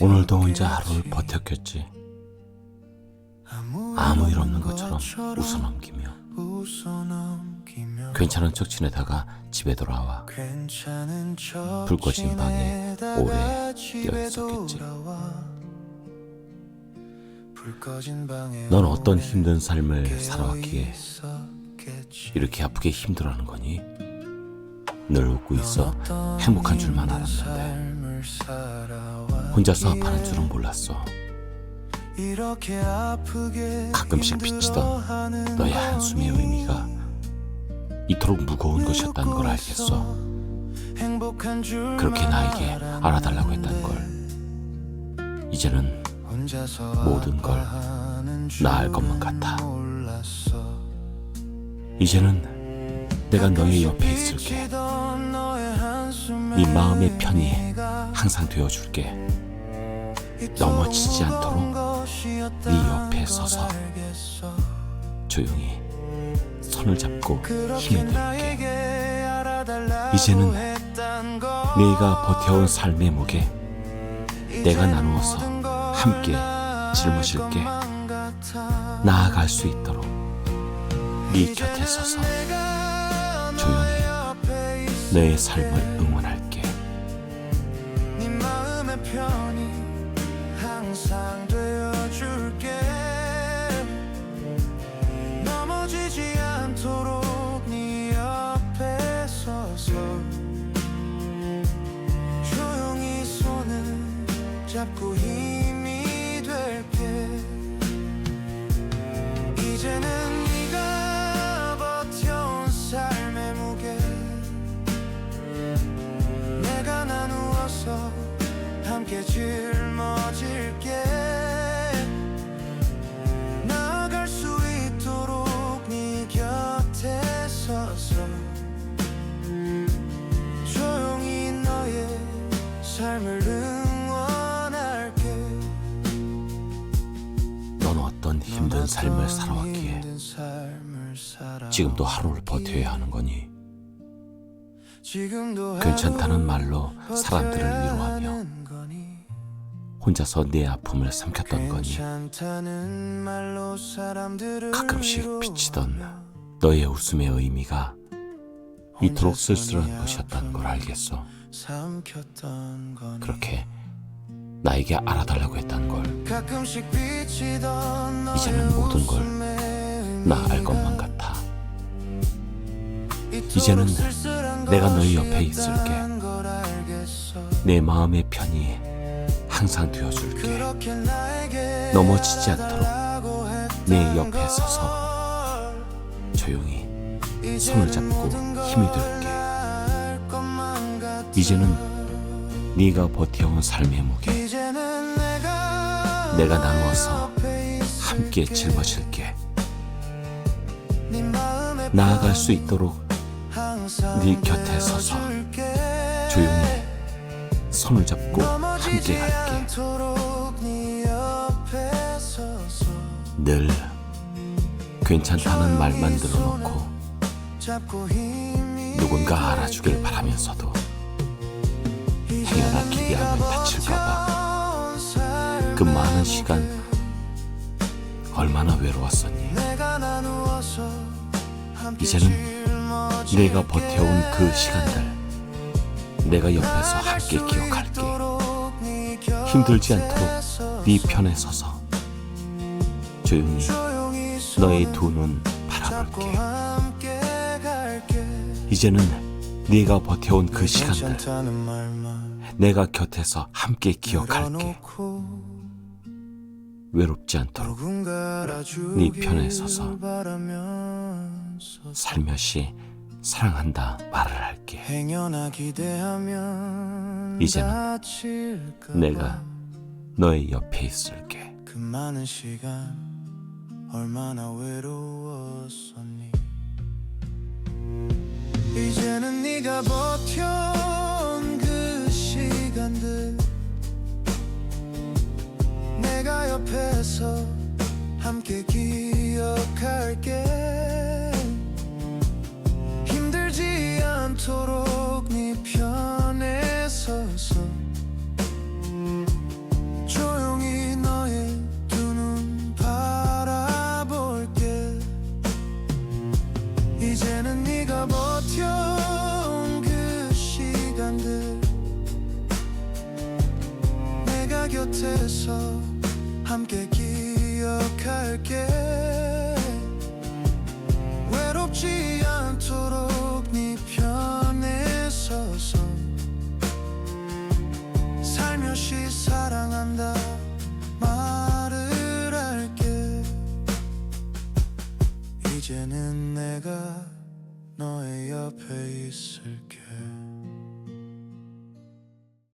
오늘도 혼자 하루를 버텼겠지. 아무 일 없는 것처럼 웃어넘기며 괜찮은 척 지내다가 집에 돌아와 괜찮은 척불 꺼진 방에 오래 집에 뛰어 있었겠지. 돌아와. 불 꺼진 방에 넌 어떤 힘든 삶을 살아왔기에. 이렇게 아프게 힘들어하는 거니? 늘 웃고 있어 행복한 줄만 알았는데 혼자서 아파하는 줄은 몰랐어. 가끔씩 비치던 너의 한숨의. 의미가 이토록 무거운 것이었다는 걸 알겠어. 그렇게 나에게 알아달라고 했다는 걸. 이제는 모든 걸 아파하는 나알 것만 같아. 이제는 내가 너의 옆에 있을게. 네 마음의 편이 항상 되어줄게. 넘어지지 않도록 네 옆에 서서. 조용히 손을 잡고 힘이 알아달라고 이제는 네가 버텨온 삶의 무게 내가 나누어서 함께 알 짊어질게. 나아갈 수 있도록 네 곁에 서서 너의 삶을 응원할게. 네 마음 넌 어떤 힘든 삶을 살아왔기에. 지금도 하루를 버텨야 하는 거니? 괜찮다는 말로 사람들을 위로하며? 혼자서 내 아픔을 삼켰던 거니? 가끔씩 비치던 너의 웃음의 의미가 이토록 쓸쓸한 네 것이었다는 걸 알겠어. 그렇게 나에게 알아달라고 했다는 걸 이제는 모든 걸 나 알 것만 같아. 이제는 내가 너희 옆에 있을게. 내 마음의 편이 항상 되어줄게. 넘어지지 않도록 내 옆에 걸. 서서 조용히 손을 잡고 힘이 될게. 이제는 네가 버텨온 삶의 무게 내가 나누어서. 함께 짊어질게. 나아갈 수 있도록 네 곁에 서서. 조용히 손을 잡고 함께 갈게. 늘 괜찮다는 말만 들어놓고 누군가 알아주길 바라면서도 행여나 기대하면 다칠까봐 그 많은 시간 얼마나 외로웠었니? 이제는. 내가 버텨온 그 시간들 내가 옆에서 함께 수 기억할게. 힘들지 않도록 네 편에 서서 조용히 너의 두 눈 바라볼게. 이제는 네가 버텨온 그 시간들 내가 곁에서 함께 기억할게. 외롭지 않도록 네 편에 서서 살며시 사랑한다 말을 할게. 이제는 내가 봐. 너의 옆에 있을게. 그 많은 시간 얼마나 외로웠었니 이제는 네가 버텨 옆에서 함께 기억할게. 힘들지 않도록 네 편에 서서 조용히 너의 두 눈 바라볼게. 이제는 네가 버텨온 그 시간들 내가 곁에서 함께 기억할게. 외롭지 않도록 네 편에 서서 살며시 사랑한다 말을 할게. 이제는 내가 너의 옆에 있을게